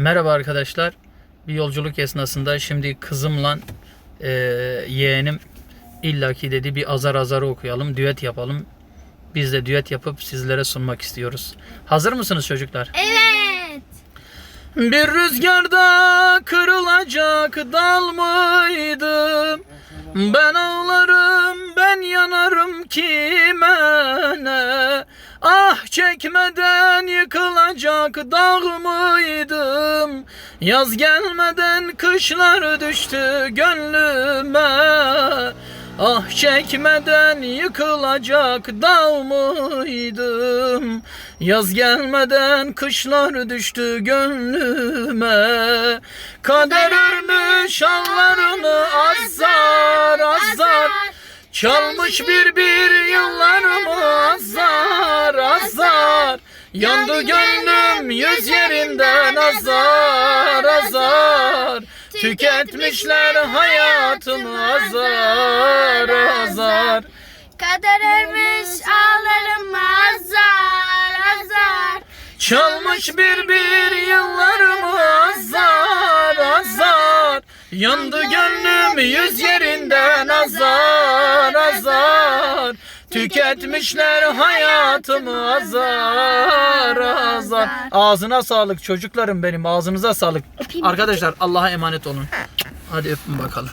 Merhaba arkadaşlar. Bir yolculuk esnasında şimdi kızımla e, yeğenim illaki dedi bir azar azarı okuyalım, düet yapalım. Biz de düet yapıp sizlere sunmak istiyoruz. Hazır mısınız çocuklar? Evet. Bir rüzgarda kırılacak dal mıydım? Ben ağlarım, ben yanarım ne? Ah çekmeden yıkılacak dağ mıydım? Yaz gelmeden kışlar düştü gönlüme. Ah çekmeden yıkılacak dağ mıydım? Yaz gelmeden kışlar düştü gönlüme. Kader örmüş allarını azar azar. Çalmış bir bir yıllarımı azar. Yandı gönlüm yüz yerinden azar azar. Tüketmişler hayatımı azar azar. Kader örmüş ağlarım azar azar. Çalmış bir bir yıllarımı azar azar. Yandı gönlüm yüz Tüketmişler hayatımı azar azar. Ağzına sağlık çocuklarım benim ağzınıza sağlık. Arkadaşlar Allah'a emanet olun. Hadi öpün bakalım.